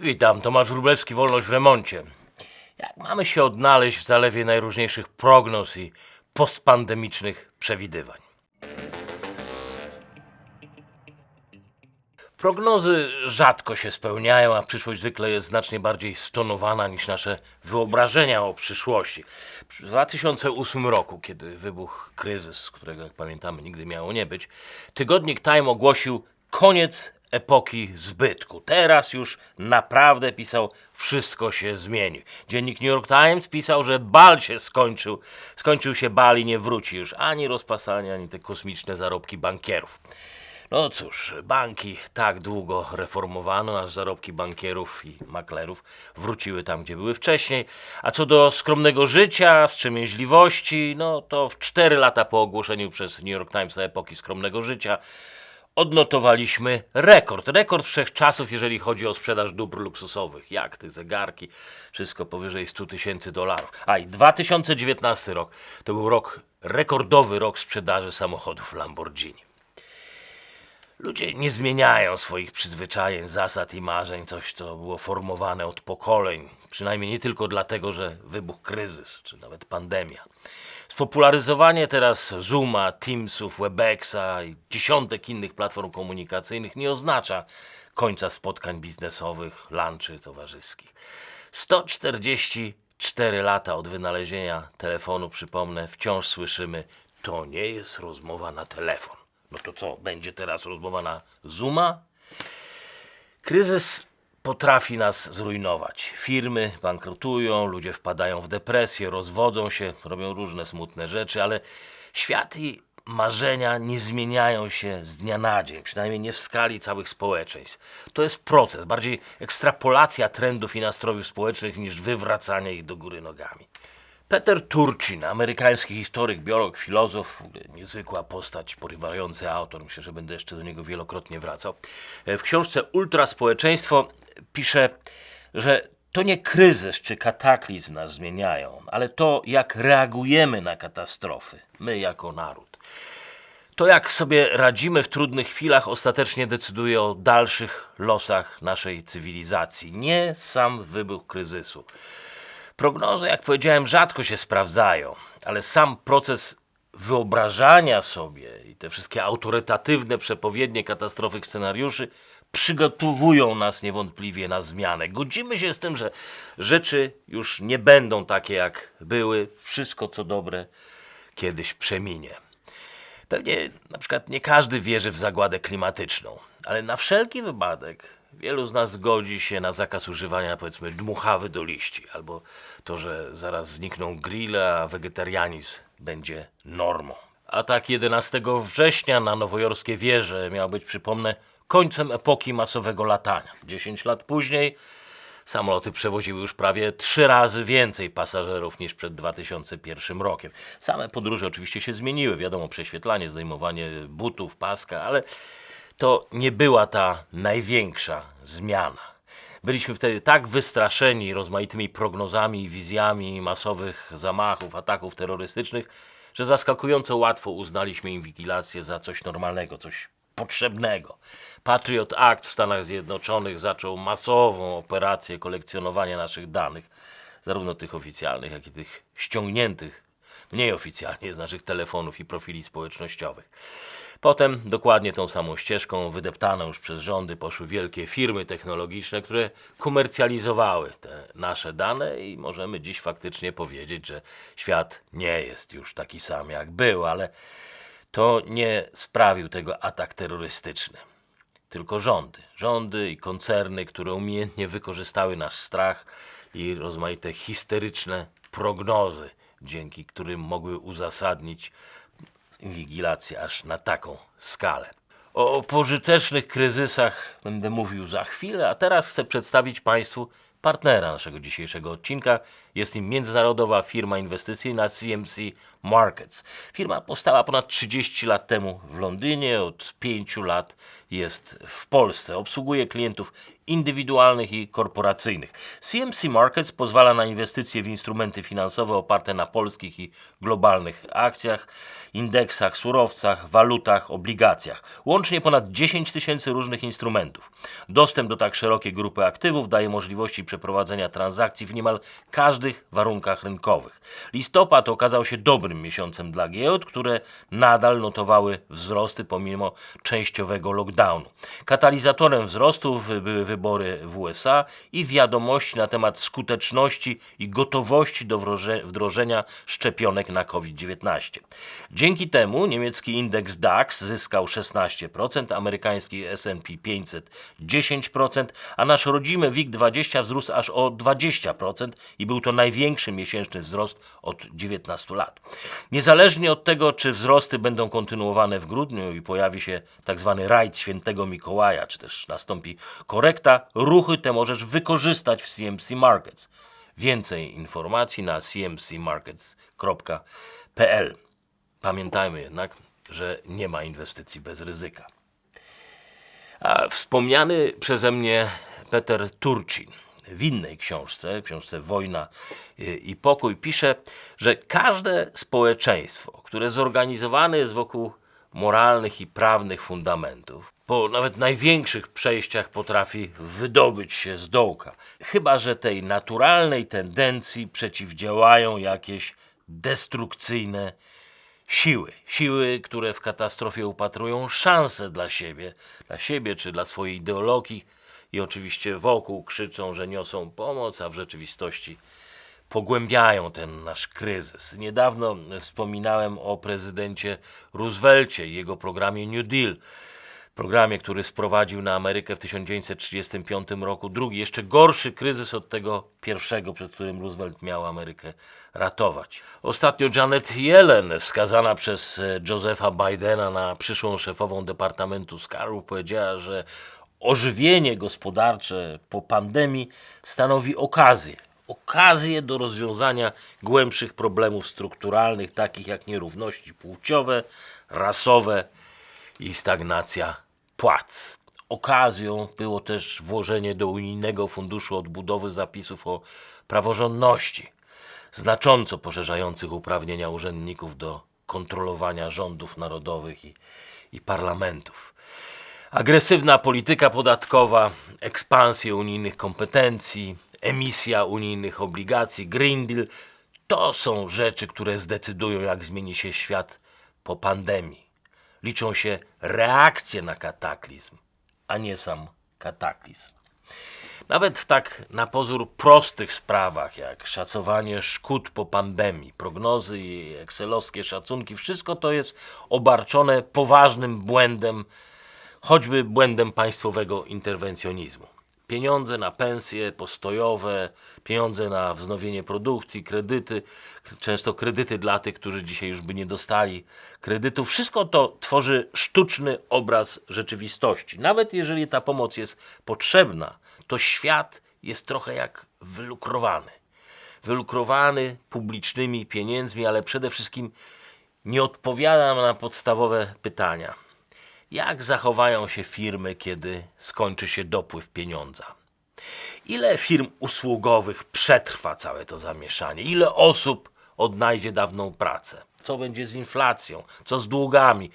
Witam, Tomasz Wróblewski, Wolność w remoncie. Jak mamy się odnaleźć w zalewie najróżniejszych prognoz i postpandemicznych przewidywań? Prognozy rzadko się spełniają, a przyszłość zwykle jest znacznie bardziej stonowana niż nasze wyobrażenia o przyszłości. W 2008 roku, kiedy wybuchł kryzys, którego jak pamiętamy nigdy miało nie być, tygodnik Time ogłosił koniec epoki zbytku. Teraz już naprawdę pisał, wszystko się zmieni. Dziennik New York Times pisał, że bal się skończył. Skończył się bal i nie wróci już ani rozpasanie, ani te kosmiczne zarobki bankierów. No cóż, banki tak długo reformowano, aż zarobki bankierów i maklerów wróciły tam, gdzie były wcześniej. A co do skromnego życia, wstrzemięźliwości, no to w cztery lata po ogłoszeniu przez New York Times epoki skromnego życia odnotowaliśmy rekord. Rekord wszechczasów, jeżeli chodzi o sprzedaż dóbr luksusowych. Jachty, zegarki, wszystko powyżej 100 tysięcy dolarów. A i 2019 rok to był rok, rekordowy rok sprzedaży samochodów Lamborghini. Ludzie nie zmieniają swoich przyzwyczajeń, zasad i marzeń, coś co było formowane od pokoleń. Przynajmniej nie tylko dlatego, że wybuchł kryzys, czy nawet pandemia. Spopularyzowanie teraz Zooma, Teamsów, Webexa i dziesiątek innych platform komunikacyjnych nie oznacza końca spotkań biznesowych, lunchy towarzyskich. 144 lata od wynalezienia telefonu, przypomnę, wciąż słyszymy, to nie jest rozmowa na telefon. No to co, będzie teraz rozmowa na Zooma? Kryzys potrafi nas zrujnować. Firmy bankrutują, ludzie wpadają w depresję, rozwodzą się, robią różne smutne rzeczy, ale świat i marzenia nie zmieniają się z dnia na dzień, przynajmniej nie w skali całych społeczeństw. To jest proces, bardziej ekstrapolacja trendów i nastrojów społecznych niż wywracanie ich do góry nogami. Peter Turchin, amerykański historyk, biolog, filozof, niezwykła postać, porywający autor, myślę, że będę jeszcze do niego wielokrotnie wracał. E, W książce Ultraspołeczeństwo pisze, że to nie kryzys czy kataklizm nas zmieniają, ale to, jak reagujemy na katastrofy, my jako naród. To, jak sobie radzimy w trudnych chwilach, ostatecznie decyduje o dalszych losach naszej cywilizacji, nie sam wybuch kryzysu. Prognozy, jak powiedziałem, rzadko się sprawdzają, ale sam proces wyobrażania sobie i te wszystkie autorytatywne przepowiednie katastrofy scenariuszy przygotowują nas niewątpliwie na zmianę. Godzimy się z tym, że rzeczy już nie będą takie, jak były. Wszystko, co dobre, kiedyś przeminie. Pewnie na przykład nie każdy wierzy w zagładę klimatyczną, ale na wszelki wypadek wielu z nas zgodzi się na zakaz używania powiedzmy dmuchawy do liści, albo to, że zaraz znikną grille, a wegetarianizm będzie normą. Atak 11 września na nowojorskie wieże miał być, przypomnę, końcem epoki masowego latania. 10 lat później Samoloty przewoziły już prawie trzy razy więcej pasażerów niż przed 2001 rokiem. Same podróże oczywiście się zmieniły, wiadomo, prześwietlanie, zdejmowanie butów, paska, ale to nie była ta największa zmiana. Byliśmy wtedy tak wystraszeni rozmaitymi prognozami i wizjami masowych zamachów, ataków terrorystycznych, że zaskakująco łatwo uznaliśmy inwigilację za coś normalnego, coś potrzebnego. Patriot Act w Stanach Zjednoczonych zaczął masową operację kolekcjonowania naszych danych, zarówno tych oficjalnych, jak i tych ściągniętych mniej oficjalnie z naszych telefonów i profili społecznościowych. Potem dokładnie tą samą ścieżką, wydeptaną już przez rządy, poszły wielkie firmy technologiczne, które komercjalizowały te nasze dane i możemy dziś faktycznie powiedzieć, że świat nie jest już taki sam jak był, ale to nie sprawił tego atak terrorystyczny. Tylko rządy. Rządy i koncerny, które umiejętnie wykorzystały nasz strach i rozmaite histeryczne prognozy, dzięki którym mogły uzasadnić inwigilację aż na taką skalę. O pożytecznych kryzysach będę mówił za chwilę, a teraz chcę przedstawić Państwu partnera naszego dzisiejszego odcinka. Jest nim międzynarodowa firma inwestycyjna CMC Markets. Firma powstała ponad 30 lat temu w Londynie, od 5 lat jest w Polsce. Obsługuje klientów indywidualnych i korporacyjnych. CMC Markets pozwala na inwestycje w instrumenty finansowe oparte na polskich i globalnych akcjach, indeksach, surowcach, walutach, obligacjach. Łącznie ponad 10 tysięcy różnych instrumentów. Dostęp do tak szerokiej grupy aktywów daje możliwości przeprowadzenia transakcji w niemal warunkach rynkowych. Listopad okazał się dobrym miesiącem dla giełd, które nadal notowały wzrosty pomimo częściowego lockdownu. Katalizatorem wzrostu wy- były wybory w USA i wiadomości na temat skuteczności i gotowości do wdrożenia szczepionek na COVID-19. Dzięki temu niemiecki indeks DAX zyskał 16%, amerykański S&P 500 10%, a nasz rodzimy WIG20 wzrósł aż o 20% i był to największy miesięczny wzrost od 19 lat. Niezależnie od tego, czy wzrosty będą kontynuowane w grudniu i pojawi się tak zwany rajd świętego Mikołaja, czy też nastąpi korekta, ruchy te możesz wykorzystać w CMC Markets. Więcej informacji na cmcmarkets.pl. Pamiętajmy jednak, że nie ma inwestycji bez ryzyka. A wspomniany przeze mnie Peter Turcin w innej książce, książce Wojna i- i Pokój, pisze, że każde społeczeństwo, które zorganizowane jest wokół moralnych i prawnych fundamentów, po nawet największych przejściach potrafi wydobyć się z dołka. Chyba, że tej naturalnej tendencji przeciwdziałają jakieś destrukcyjne siły. Siły, które w katastrofie upatrują szansę dla siebie, dla siebie czy dla swojej ideologii i oczywiście wokół krzyczą, że niosą pomoc, a w rzeczywistości pogłębiają ten nasz kryzys. Niedawno wspominałem o prezydencie Roosevelcie i jego programie New Deal. Programie, który sprowadził na Amerykę w 1935 roku drugi, jeszcze gorszy kryzys od tego pierwszego, przed którym Roosevelt miał Amerykę ratować. Ostatnio Janet Yellen, wskazana przez Josepha Bidena na przyszłą szefową Departamentu Skarbu, powiedziała, że ożywienie gospodarcze po pandemii stanowi okazję. Okazję do rozwiązania głębszych problemów strukturalnych, takich jak nierówności płciowe, rasowe i stagnacja płac. Okazją było też włożenie do unijnego funduszu odbudowy zapisów o praworządności, znacząco poszerzających uprawnienia urzędników do kontrolowania rządów narodowych i, i parlamentów. Agresywna polityka podatkowa, ekspansja unijnych kompetencji, emisja unijnych obligacji, Green Deal to są rzeczy, które zdecydują, jak zmieni się świat po pandemii. Liczą się reakcje na kataklizm, a nie sam kataklizm. Nawet w tak na pozór prostych sprawach, jak szacowanie szkód po pandemii, prognozy i excelowskie szacunki, wszystko to jest obarczone poważnym błędem, choćby błędem państwowego interwencjonizmu. Pieniądze na pensje postojowe, pieniądze na wznowienie produkcji, kredyty, często kredyty dla tych, którzy dzisiaj już by nie dostali kredytu. Wszystko to tworzy sztuczny obraz rzeczywistości. Nawet jeżeli ta pomoc jest potrzebna, to świat jest trochę jak wylukrowany. Wylukrowany publicznymi pieniędzmi, ale przede wszystkim nie odpowiada na podstawowe pytania. Jak zachowają się firmy, kiedy skończy się dopływ pieniądza? Ile firm usługowych przetrwa całe to zamieszanie? Ile osób odnajdzie dawną pracę? Co będzie z inflacją? Co z długami?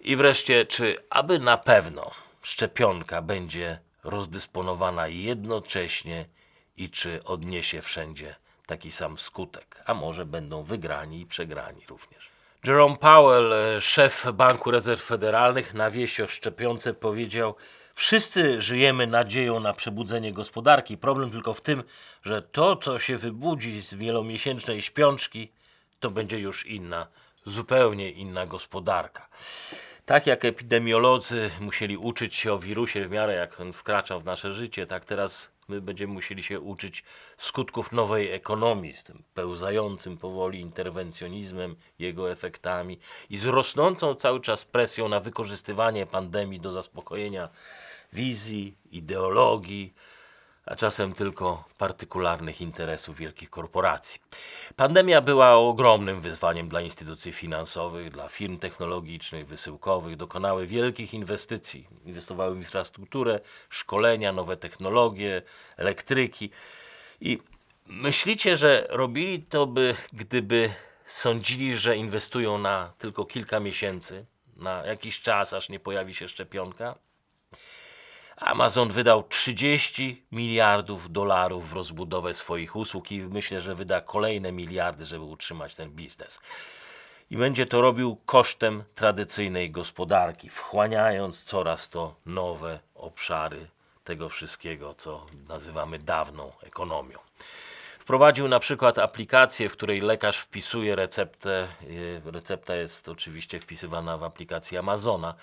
I wreszcie, czy aby na pewno szczepionka będzie rozdysponowana jednocześnie i czy odniesie wszędzie taki sam skutek? A może będą wygrani i przegrani również? Jerome Powell, e, szef Banku Rezerw Federalnych, na wieść o szczepionce powiedział: Wszyscy żyjemy nadzieją na przebudzenie gospodarki. Problem tylko w tym, że to, co się wybudzi z wielomiesięcznej śpiączki, to będzie już inna, zupełnie inna gospodarka. Tak jak epidemiolodzy musieli uczyć się o wirusie w miarę jak on wkraczał w nasze życie, tak teraz my będziemy musieli się uczyć skutków nowej ekonomii, z tym pełzającym powoli interwencjonizmem, jego efektami i z rosnącą cały czas presją na wykorzystywanie pandemii do zaspokojenia wizji, ideologii, a czasem tylko partykularnych interesów wielkich korporacji. Pandemia była ogromnym wyzwaniem dla instytucji finansowych, dla firm technologicznych, wysyłkowych. Dokonały wielkich inwestycji. Inwestowały w infrastrukturę, szkolenia, nowe technologie, elektryki. I myślicie, że robili to by, gdyby sądzili, że inwestują na tylko kilka miesięcy, na jakiś czas, aż nie pojawi się szczepionka? Amazon wydał 30 miliardów dolarów w rozbudowę swoich usług i myślę, że wyda kolejne miliardy, żeby utrzymać ten biznes. I będzie to robił kosztem tradycyjnej gospodarki, wchłaniając coraz to nowe obszary tego wszystkiego, co nazywamy dawną ekonomią. Wprowadził na przykład aplikację, w której lekarz wpisuje receptę. y, Recepta jest oczywiście wpisywana w aplikacji Amazona,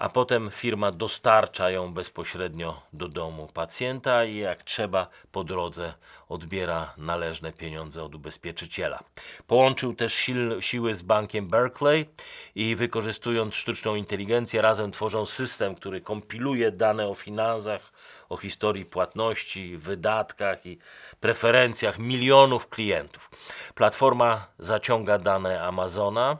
a potem firma dostarcza ją bezpośrednio do domu pacjenta i jak trzeba po drodze odbiera należne pieniądze od ubezpieczyciela. Połączył też siły z bankiem Berkeley i wykorzystując sztuczną inteligencję razem tworzą system, który kompiluje dane o finansach, o historii płatności, wydatkach i preferencjach milionów klientów. Platforma zaciąga dane Amazona,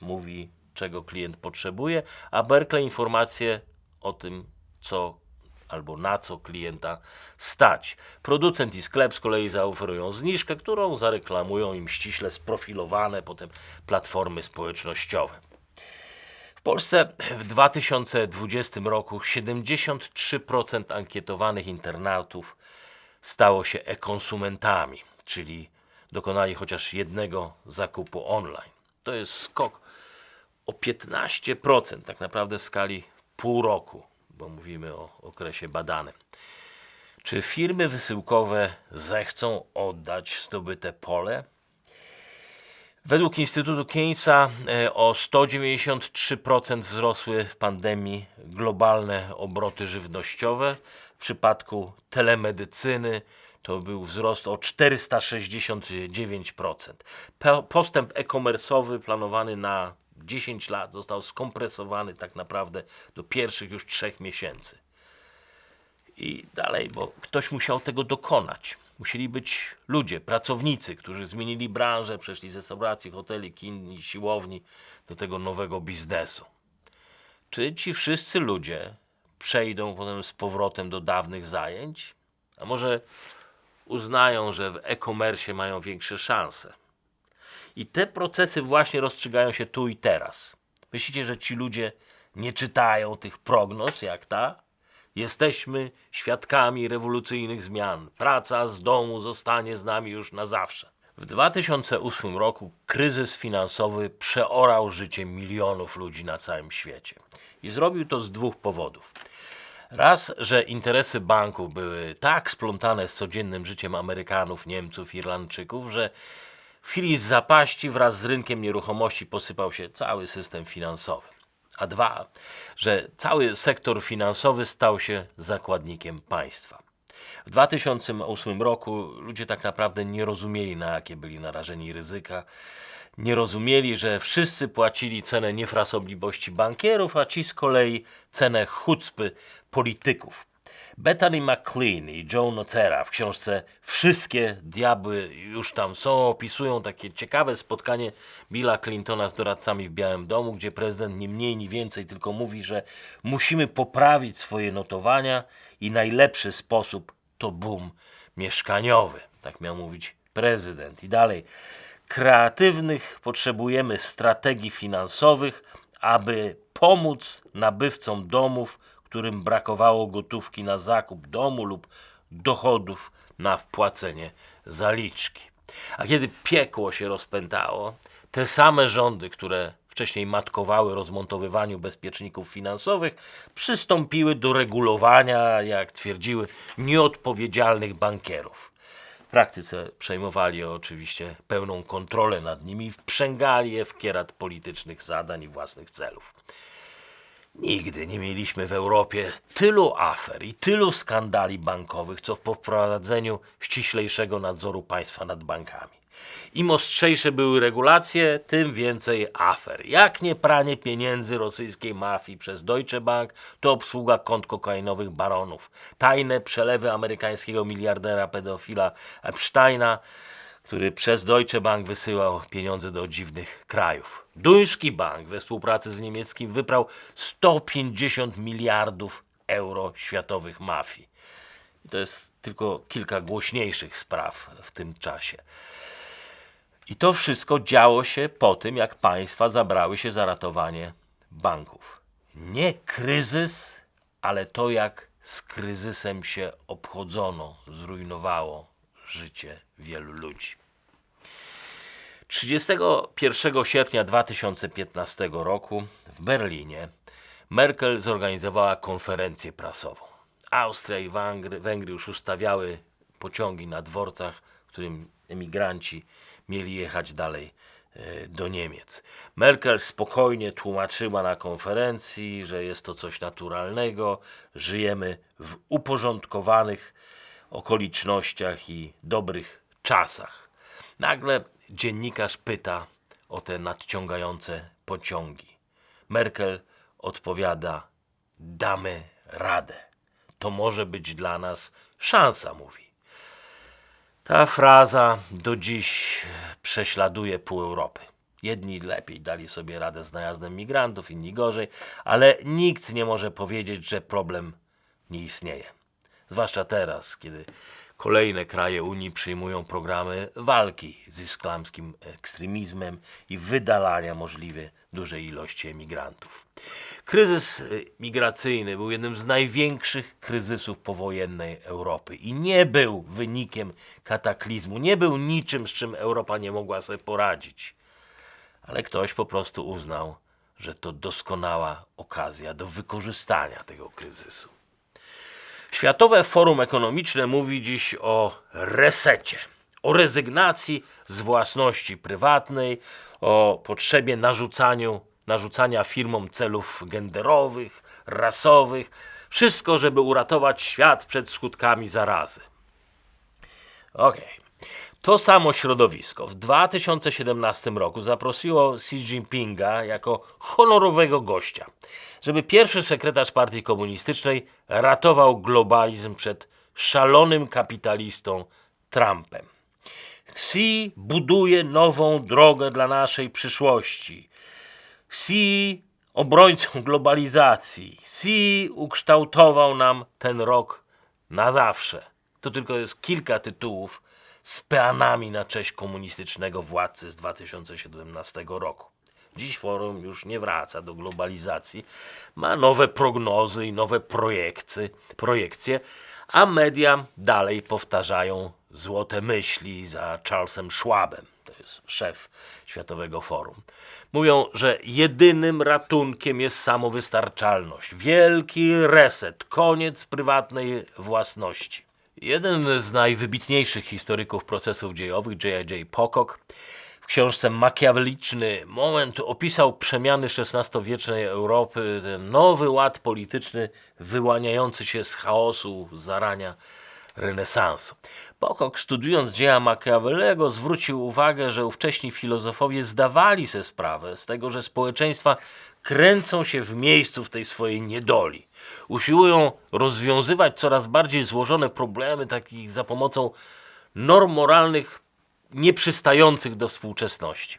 mówi czego klient potrzebuje, a Berkeley informacje o tym, co albo na co klienta stać. Producent i sklep z kolei zaoferują zniżkę, którą zareklamują im ściśle sprofilowane potem platformy społecznościowe. W Polsce w 2020 roku 73% ankietowanych internautów stało się e-konsumentami, czyli dokonali chociaż jednego zakupu online. To jest skok o 15% tak naprawdę w skali pół roku, bo mówimy o okresie badanym. Czy firmy wysyłkowe zechcą oddać zdobyte pole? Według Instytutu Keynesa e, o 193% wzrosły w pandemii globalne obroty żywnościowe. W przypadku telemedycyny to był wzrost o 469%. Po- Postęp e-commerce'owy planowany na 10 lat został skompresowany tak naprawdę do pierwszych już trzech miesięcy i dalej, bo ktoś musiał tego dokonać. Musieli być ludzie, pracownicy, którzy zmienili branżę, przeszli z restauracji, hoteli, kin i siłowni do tego nowego biznesu. Czy ci wszyscy ludzie przejdą potem z powrotem do dawnych zajęć? A może uznają, że w e-commerce mają większe szanse? I te procesy właśnie rozstrzygają się tu i teraz. Myślicie, że ci ludzie nie czytają tych prognoz jak ta? Jesteśmy świadkami rewolucyjnych zmian. Praca z domu zostanie z nami już na zawsze. W 2008 roku kryzys finansowy przeorał życie milionów ludzi na całym świecie. I zrobił to z dwóch powodów. Raz, że interesy banków były tak splątane z codziennym życiem Amerykanów, Niemców, Irlandczyków, że w chwili zapaści wraz z rynkiem nieruchomości posypał się cały system finansowy. A dwa, że cały sektor finansowy stał się zakładnikiem państwa. W 2008 roku ludzie tak naprawdę nie rozumieli, na jakie byli narażeni ryzyka. Nie rozumieli, że wszyscy płacili cenę niefrasobliwości bankierów, a ci z kolei cenę chucpy polityków. Bethany McLean i Joe Notera w książce Wszystkie diabły już tam są opisują takie ciekawe spotkanie Billa Clintona z doradcami w Białym Domu, gdzie prezydent nie mniej, ni więcej tylko mówi, że musimy poprawić swoje notowania i najlepszy sposób to boom mieszkaniowy. Tak miał mówić prezydent. I dalej. Kreatywnych potrzebujemy strategii finansowych, aby pomóc nabywcom domów, którym brakowało gotówki na zakup domu lub dochodów na wpłacenie zaliczki. A kiedy piekło się rozpętało, te same rządy, które wcześniej matkowały rozmontowywaniu bezpieczników finansowych, przystąpiły do regulowania, jak twierdziły, nieodpowiedzialnych bankierów. W praktyce przejmowali oczywiście pełną kontrolę nad nimi i wprzęgali je w kierat politycznych zadań i własnych celów. Nigdy nie mieliśmy w Europie tylu afer i tylu skandali bankowych, co w poprowadzeniu ściślejszego nadzoru państwa nad bankami. Im ostrzejsze były regulacje, tym więcej afer. Jak nie pranie pieniędzy rosyjskiej mafii przez Deutsche Bank, to obsługa kont kokainowych baronów. Tajne przelewy amerykańskiego miliardera pedofila Epsteina, który przez Deutsche Bank wysyłał pieniądze do dziwnych krajów. Duński bank we współpracy z niemieckim wyprał 150 miliardów euro światowych mafii. I to jest tylko kilka głośniejszych spraw w tym czasie. I to wszystko działo się po tym, jak państwa zabrały się za ratowanie banków. Nie kryzys, ale to, jak z kryzysem się obchodzono, zrujnowało życie wielu ludzi. 31 sierpnia 2015 roku w Berlinie Merkel zorganizowała konferencję prasową. Austria i Węgry, Węgry już ustawiały pociągi na dworcach, którym emigranci mieli jechać dalej e, do Niemiec. Merkel spokojnie tłumaczyła na konferencji, że jest to coś naturalnego, żyjemy w uporządkowanych okolicznościach i dobrych czasach. Nagle dziennikarz pyta o te nadciągające pociągi. Merkel odpowiada: Damy radę. To może być dla nas szansa, mówi. Ta fraza do dziś prześladuje pół Europy. Jedni lepiej dali sobie radę z najazdem migrantów, inni gorzej, ale nikt nie może powiedzieć, że problem nie istnieje. Zwłaszcza teraz, kiedy kolejne kraje Unii przyjmują programy walki z islamskim ekstremizmem i wydalania możliwie dużej ilości emigrantów. Kryzys migracyjny był jednym z największych kryzysów powojennej Europy i nie był wynikiem kataklizmu, nie był niczym, z czym Europa nie mogła sobie poradzić. Ale ktoś po prostu uznał, że to doskonała okazja do wykorzystania tego kryzysu. Światowe Forum Ekonomiczne mówi dziś o resecie, o rezygnacji z własności prywatnej, o potrzebie narzucaniu, narzucania firmom celów genderowych, rasowych, wszystko, żeby uratować świat przed skutkami zarazy. Okej. To samo środowisko w 2017 roku zaprosiło Xi Jinpinga jako honorowego gościa, żeby pierwszy sekretarz partii komunistycznej ratował globalizm przed szalonym kapitalistą Trumpem. Xi buduje nową drogę dla naszej przyszłości. Xi obrońcą globalizacji. Xi ukształtował nam ten rok na zawsze. To tylko jest kilka tytułów z peanami na cześć komunistycznego władcy z 2017 roku. Dziś forum już nie wraca do globalizacji, ma nowe prognozy i nowe projekcje, projekcje, a media dalej powtarzają złote myśli za Charlesem Schwabem, to jest szef Światowego Forum. Mówią, że jedynym ratunkiem jest samowystarczalność, wielki reset, koniec prywatnej własności. Jeden z najwybitniejszych historyków procesów dziejowych, J.I.J. Pocock, w książce Makiaweliczny moment opisał przemiany XVI-wiecznej Europy, ten nowy ład polityczny wyłaniający się z chaosu zarania renesansu. Pocock, studiując dzieła Machiavellego, zwrócił uwagę, że ówcześni filozofowie zdawali sobie sprawę z tego, że społeczeństwa kręcą się w miejscu w tej swojej niedoli. Usiłują rozwiązywać coraz bardziej złożone problemy, takich za pomocą norm moralnych nieprzystających do współczesności.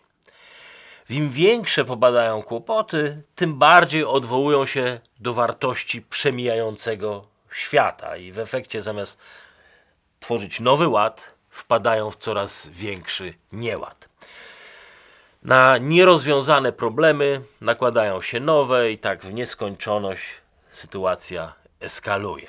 Im większe pobadają kłopoty, tym bardziej odwołują się do wartości przemijającego świata i w efekcie zamiast tworzyć nowy ład, wpadają w coraz większy nieład. Na nierozwiązane problemy nakładają się nowe i tak w nieskończoność sytuacja eskaluje.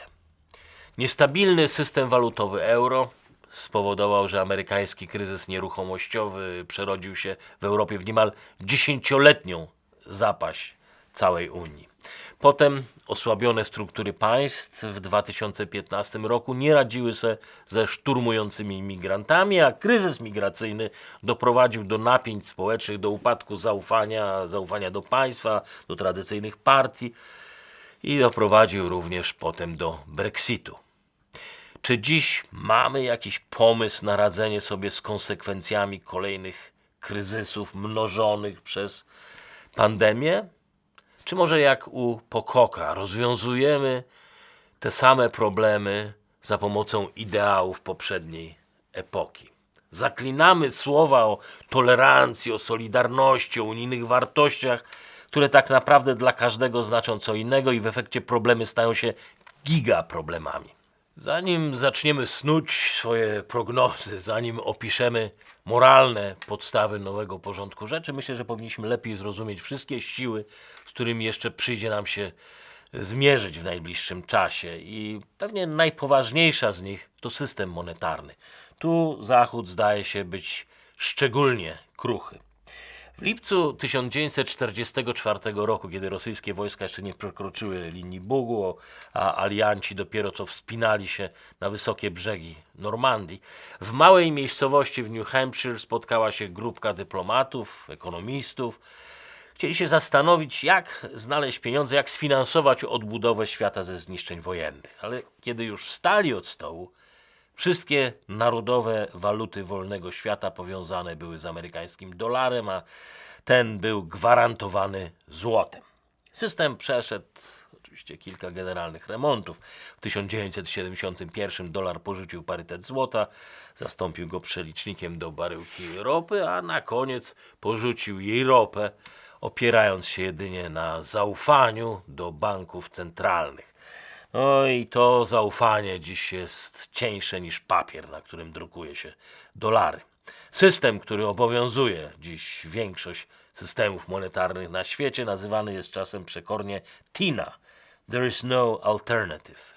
Niestabilny system walutowy euro spowodował, że amerykański kryzys nieruchomościowy przerodził się w Europie w niemal dziesięcioletnią zapaść całej Unii. Potem osłabione struktury państw w 2015 roku nie radziły sobie ze szturmującymi migrantami, a kryzys migracyjny doprowadził do napięć społecznych, do upadku zaufania, zaufania do państwa, do tradycyjnych partii i doprowadził również potem do Brexitu. Czy dziś mamy jakiś pomysł na radzenie sobie z konsekwencjami kolejnych kryzysów mnożonych przez pandemię? Czy może jak u Pokoka rozwiązujemy te same problemy za pomocą ideałów poprzedniej epoki? Zaklinamy słowa o tolerancji, o solidarności, o unijnych wartościach, które tak naprawdę dla każdego znaczą co innego i w efekcie problemy stają się gigaproblemami. Zanim zaczniemy snuć swoje prognozy, zanim opiszemy moralne podstawy nowego porządku rzeczy, myślę, że powinniśmy lepiej zrozumieć wszystkie siły, z którymi jeszcze przyjdzie nam się zmierzyć w najbliższym czasie. I pewnie najpoważniejsza z nich to system monetarny. Tu Zachód zdaje się być szczególnie kruchy. W lipcu 1944 roku, kiedy rosyjskie wojska jeszcze nie przekroczyły linii Bugu, a alianci dopiero co wspinali się na wysokie brzegi Normandii, w małej miejscowości w New Hampshire spotkała się grupka dyplomatów, ekonomistów. Chcieli się zastanowić, jak znaleźć pieniądze, jak sfinansować odbudowę świata ze zniszczeń wojennych. Ale kiedy już wstali od stołu, Wszystkie narodowe waluty wolnego świata powiązane były z amerykańskim dolarem, a ten był gwarantowany złotem. System przeszedł oczywiście kilka generalnych remontów. W 1971 dolar porzucił parytet złota, zastąpił go przelicznikiem do baryłki ropy, a na koniec porzucił jej ropę, opierając się jedynie na zaufaniu do banków centralnych. No i to zaufanie dziś jest cieńsze niż papier, na którym drukuje się dolary. System, który obowiązuje dziś większość systemów monetarnych na świecie, nazywany jest czasem przekornie TINA. There is no alternative.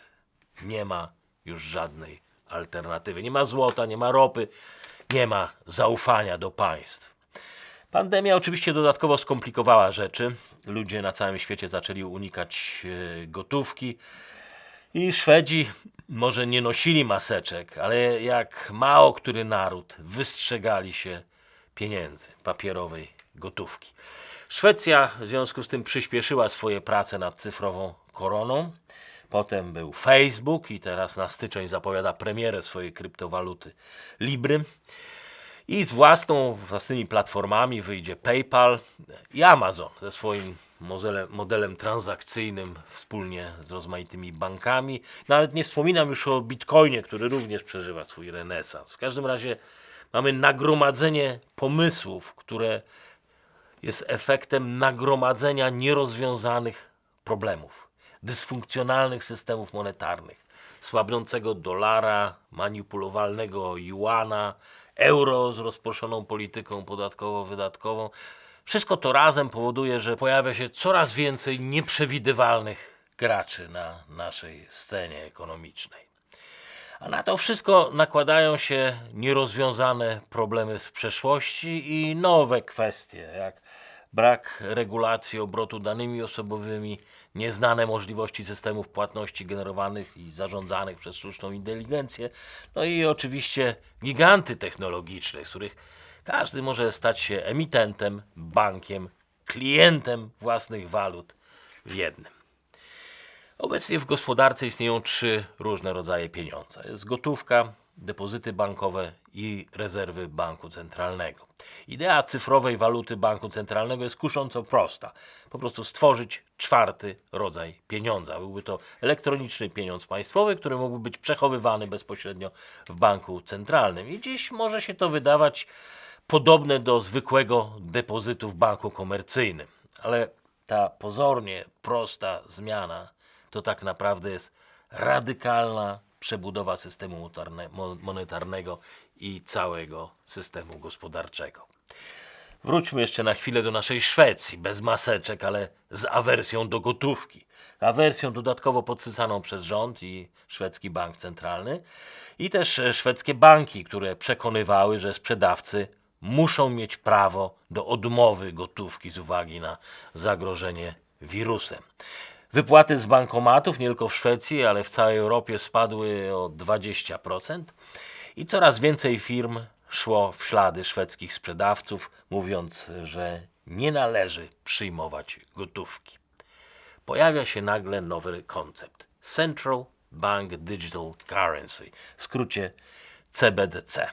Nie ma już żadnej alternatywy. Nie ma złota, nie ma ropy, nie ma zaufania do państw. Pandemia oczywiście dodatkowo skomplikowała rzeczy. Ludzie na całym świecie zaczęli unikać e, gotówki. I Szwedzi może nie nosili maseczek, ale jak mało który naród wystrzegali się pieniędzy, papierowej gotówki. Szwecja w związku z tym przyspieszyła swoje prace nad cyfrową koroną. Potem był Facebook i teraz na styczeń zapowiada premierę swojej kryptowaluty Libry. I z własną, własnymi platformami wyjdzie PayPal i Amazon ze swoim modelem, transakcyjnym wspólnie z rozmaitymi bankami. Nawet nie wspominam już o Bitcoinie, który również przeżywa swój renesans. W każdym razie mamy nagromadzenie pomysłów, które jest efektem nagromadzenia nierozwiązanych problemów, dysfunkcjonalnych systemów monetarnych, słabnącego dolara, manipulowalnego juana, euro z rozproszoną polityką podatkowo-wydatkową. Wszystko to razem powoduje, że pojawia się coraz więcej nieprzewidywalnych graczy na naszej scenie ekonomicznej. A na to wszystko nakładają się nierozwiązane problemy z przeszłości i nowe kwestie, jak brak regulacji obrotu danymi osobowymi, nieznane możliwości systemów płatności generowanych i zarządzanych przez sztuczną inteligencję, no i oczywiście giganty technologiczne, z których każdy może stać się emitentem, bankiem, klientem własnych walut w jednym. Obecnie w gospodarce istnieją trzy różne rodzaje pieniądza. Jest gotówka, depozyty bankowe i rezerwy banku centralnego. Idea cyfrowej waluty banku centralnego jest kusząco prosta. Po prostu stworzyć czwarty rodzaj pieniądza. Byłby to elektroniczny pieniądz państwowy, który mógłby być przechowywany bezpośrednio w banku centralnym. I dziś może się to wydawać podobne do zwykłego depozytu w banku komercyjnym. Ale ta pozornie prosta zmiana to tak naprawdę jest radykalna przebudowa systemu monetarne- mo- monetarnego i całego systemu gospodarczego. Wróćmy jeszcze na chwilę do naszej Szwecji, bez maseczek, ale z awersją do gotówki. Awersją dodatkowo podsycaną przez rząd i szwedzki bank centralny i też szwedzkie banki, które przekonywały, że sprzedawcy muszą mieć prawo do odmowy gotówki z uwagi na zagrożenie wirusem. Wypłaty z bankomatów nie tylko w Szwecji, ale w całej Europie spadły o 20% i coraz więcej firm szło w ślady szwedzkich sprzedawców, mówiąc, że nie należy przyjmować gotówki. Pojawia się nagle nowy koncept Central Bank Digital Currency, w skrócie CBDC.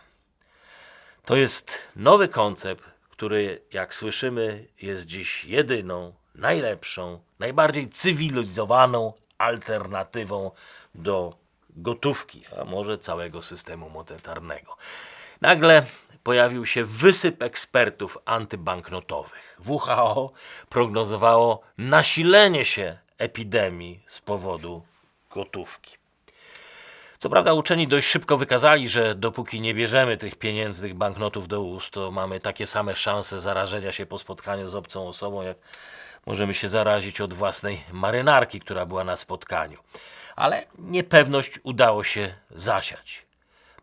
To jest nowy koncept, który, jak słyszymy, jest dziś jedyną, najlepszą, najbardziej cywilizowaną alternatywą do gotówki, a może całego systemu monetarnego. Nagle pojawił się wysyp ekspertów antybanknotowych. WHO prognozowało nasilenie się epidemii z powodu gotówki. Co prawda uczeni dość szybko wykazali, że dopóki nie bierzemy tych pieniężnych banknotów do ust, to mamy takie same szanse zarażenia się po spotkaniu z obcą osobą, jak możemy się zarazić od własnej marynarki, która była na spotkaniu. Ale niepewność udało się zasiać.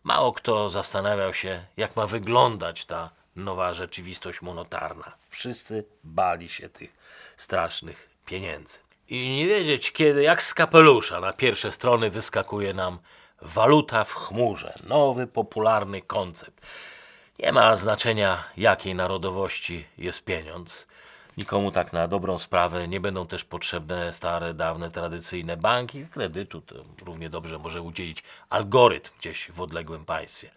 Mało kto zastanawiał się, jak ma wyglądać ta nowa rzeczywistość monetarna. Wszyscy bali się tych strasznych pieniędzy. I nie wiedzieć kiedy, jak z kapelusza na pierwsze strony wyskakuje nam waluta w chmurze. Nowy, popularny koncept. Nie ma znaczenia, jakiej narodowości jest pieniądz. Nikomu tak na dobrą sprawę nie będą też potrzebne stare, dawne, tradycyjne banki. Kredytu to równie dobrze może udzielić algorytm gdzieś w odległym państwie.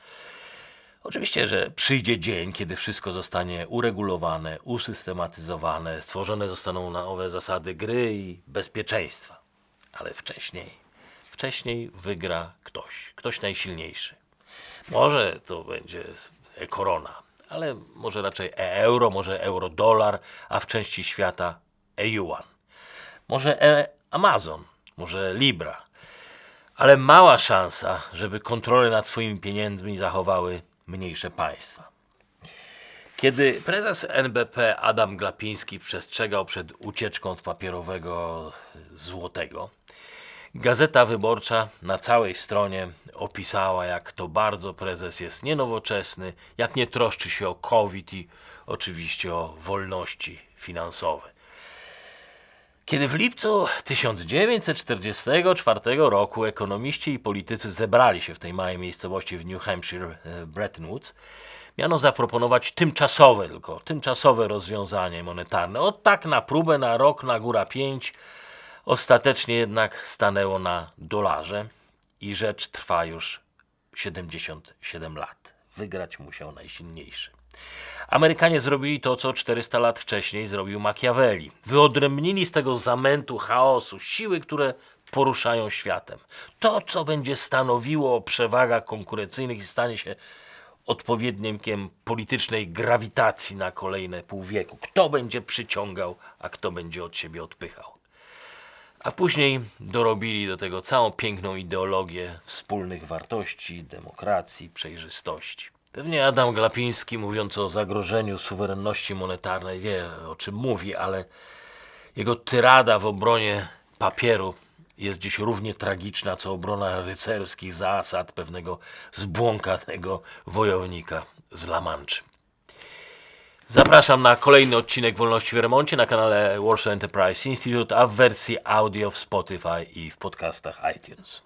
Oczywiście, że przyjdzie dzień, kiedy wszystko zostanie uregulowane, usystematyzowane, stworzone zostaną nowe zasady gry i bezpieczeństwa. Ale wcześniej, wcześniej wygra ktoś, ktoś najsilniejszy. Może to będzie e-korona, ale może raczej e-euro, może euro-dolar, a w części świata e-yuan. Może e-Amazon, może Libra. Ale mała szansa, żeby kontrolę nad swoimi pieniędzmi zachowały mniejsze państwa. Kiedy prezes NBP Adam Glapiński przestrzegał przed ucieczką od papierowego złotego, Gazeta Wyborcza na całej stronie opisała, jak to bardzo prezes jest nienowoczesny, jak nie troszczy się o COVID i oczywiście o wolności finansowe. Kiedy w lipcu 1944 roku ekonomiści i politycy zebrali się w tej małej miejscowości w New Hampshire, e, Bretton Woods, miano zaproponować tymczasowe tylko, tymczasowe rozwiązanie monetarne. O tak na próbę, na rok, na góra pięć. Ostatecznie jednak stanęło na dolarze i rzecz trwa już 77 lat. Wygrać musiał najsilniejszy. Amerykanie zrobili to, co 400 lat wcześniej zrobił Machiavelli. Wyodrębnili z tego zamętu, chaosu, siły, które poruszają światem. To, co będzie stanowiło o przewagach konkurencyjnych i stanie się odpowiednikiem politycznej grawitacji na kolejne pół wieku. Kto będzie przyciągał, a kto będzie od siebie odpychał. A później dorobili do tego całą piękną ideologię wspólnych wartości, demokracji, przejrzystości. Pewnie Adam Glapiński, mówiąc o zagrożeniu suwerenności monetarnej, wie o czym mówi, ale jego tyrada w obronie papieru jest dziś równie tragiczna, co obrona rycerskich zasad pewnego zbłąkanego wojownika z La Manche. Zapraszam na kolejny odcinek Wolności w Remoncie na kanale Warsaw Enterprise Institute, a w wersji audio w Spotify i w podcastach iTunes.